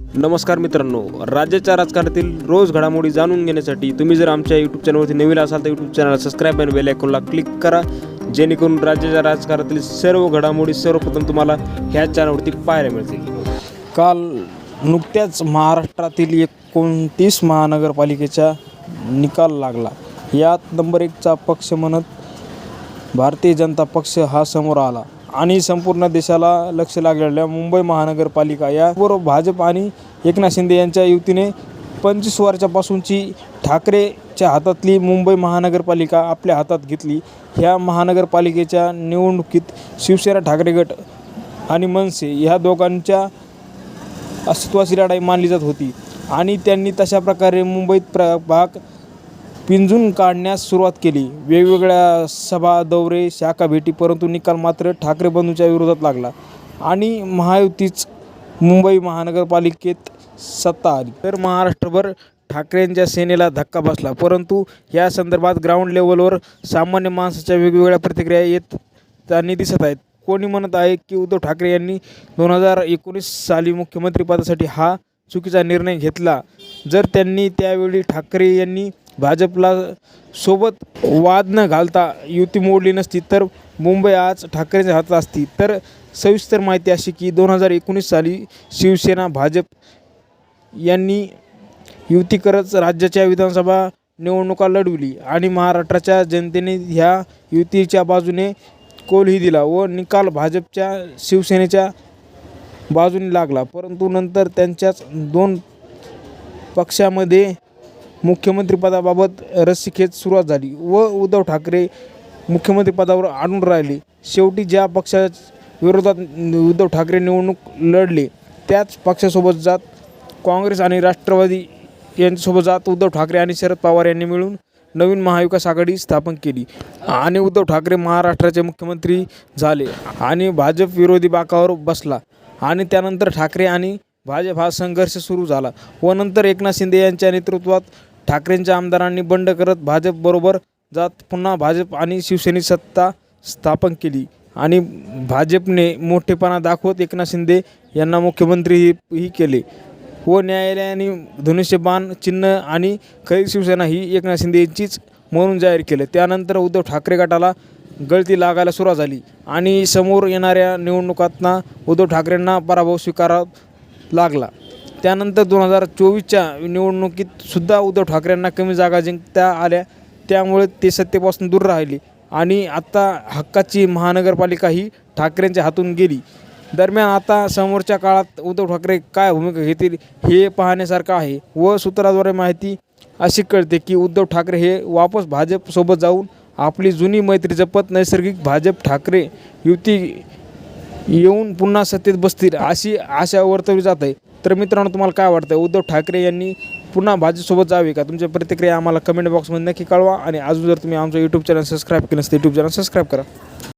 नमस्कार मित्रांनो राज्याच्या राजकारणातील रोज घडामोडी जाणून घेण्यासाठी तुम्ही जर आमच्या यूट्यूब चॅनलवरती नवीन असाल तर यूट्यूब चॅनलला सबस्क्राईब आणि बेल आयकॉनला क्लिक करा. जेणेकरून राज्याच्या राजकारणातील सर्व घडामोडी सर्वप्रथम तुम्हाला ह्या चॅनलवरती पाहायला मिळतील. काल नुकत्याच महाराष्ट्रातील एकोणतीस महानगरपालिकेचा निकाल लागला. यात नंबर एकचा पक्ष म्हणत भारतीय जनता पक्ष हा समोर आला. आणि संपूर्ण देशाला लक्ष लागलेल्या मुंबई महानगरपालिका याबरोबर भाजप आणि एकनाथ शिंदे यांच्या युतीने पंचवीस वर्षापासूनची ठाकरेच्या हातातली मुंबई महानगरपालिका आपल्या हातात घेतली. ह्या महानगरपालिकेच्या निवडणुकीत शिवसेना ठाकरे गट आणि मनसे ह्या दोघांच्या अस्तित्वाची लढाई मानली जात होती. आणि त्यांनी तशा प्रकारे मुंबईत प्र भाग पिंजून काढण्यास सुरुवात केली. वेगवेगळ्या सभा दौरे शाखा भेटी परंतु निकाल मात्र ठाकरे बंधूंच्या विरोधात लागला आणि महायुतीच मुंबई महानगरपालिकेत सत्ता आली. तर महाराष्ट्रभर ठाकरेंच्या सेनेला धक्का बसला परंतु या संदर्भात ग्राउंड लेवलवर सामान्य माणसाच्या वेगवेगळ्या प्रतिक्रिया येत त्यांनी दिसत आहेत. कोणी म्हणत आहे की उद्धव ठाकरे यांनी दोन हजार एकोणीस साली मुख्यमंत्रीपदासाठी हा चुकीचा निर्णय घेतला? जर त्यांनी त्यावेळी ठाकरे यांनी भाजपला सोबत वाद न घालता युती मोडली नसती तर मुंबई आज ठाकरेच्या हातात असती. तर सविस्तर माहिती अशी की दोन हजार एकोणीस साली शिवसेना भाजप यांनी युती करत राज्याच्या विधानसभा निवडणुका लढविली आणि महाराष्ट्राच्या जनतेने ह्या युतीच्या बाजूने कोलही दिला व निकाल भाजपच्या शिवसेनेच्या बाजूने लागला. परंतु नंतर त्यांच्याच दोन पक्षामध्ये मुख्यमंत्रीपदाबाबत रस्सीखेच सुरुवात झाली व उद्धव ठाकरे मुख्यमंत्रीपदावर आणून राहिले. शेवटी ज्या पक्षा विरोधात उद्धव ठाकरे निवडणूक लढले त्याच पक्षासोबत जात काँग्रेस आणि राष्ट्रवादी यांच्यासोबत जात उद्धव ठाकरे आणि शरद पवार यांनी मिळून नवीन महाविकास आघाडी स्थापन केली आणि उद्धव ठाकरे महाराष्ट्राचे मुख्यमंत्री झाले आणि भाजप विरोधी बाकावर बसला आणि त्यानंतर ठाकरे आणि भाजप हा संघर्ष सुरू झाला व नंतर एकनाथ शिंदे यांच्या नेतृत्वात ठाकरेंच्या आमदारांनी बंड करत भाजपबरोबर जात पुन्हा भाजप आणि शिवसेनेची सत्ता स्थापन केली. आणि भाजपने मोठेपणा दाखवत एकनाथ शिंदे यांना मुख्यमंत्रीही ही केले. व न्यायालयाने धनुष्यबाण चिन्ह आणि खरी शिवसेना ही एकनाथ शिंदे यांचीच म्हणून जाहीर केलं. त्यानंतर उद्धव ठाकरे गटाला गळती लागायला सुरुवात झाली. आणि समोर येणाऱ्या निवडणुकांना उद्धव ठाकरेंना पराभव स्वीकारावा लागला. त्यानंतर दोन हजार चोवीसच्या निवडणुकीत सुद्धा उद्धव ठाकरेंना कमी जागा जिंकता आल्या. त्यामुळे ते सत्तेपासून दूर राहिले आणि आता हक्काची महानगरपालिका ही ठाकरेंच्या हातून गेली. दरम्यान आता समोरच्या काळात उद्धव ठाकरे काय भूमिका घेतील हे पाहण्यासारखं आहे व सूत्राद्वारे माहिती अशी कळते की उद्धव ठाकरे हे वापस भाजपसोबत जाऊन आपली जुनी मैत्री जपत नैसर्गिक भाजप ठाकरे युती येऊन पुन्हा सत्तेत बसतील अशी आशा वर्तवली जात आहे. तर मित्रांनो तुम्हाला काय वाटतं उद्धव ठाकरे यांनी पुन्हा भाजपसोबत जावे का? तुमच्या प्रतिक्रिया आम्हाला कमेंट बॉक्समध्ये नक्की कळवा. आणि अजून जर तुम्ही आमचं यूट्यूब चॅनल सबस्क्राईब केलं नसतं यूट्यूब चॅनल सबस्क्राईब करा.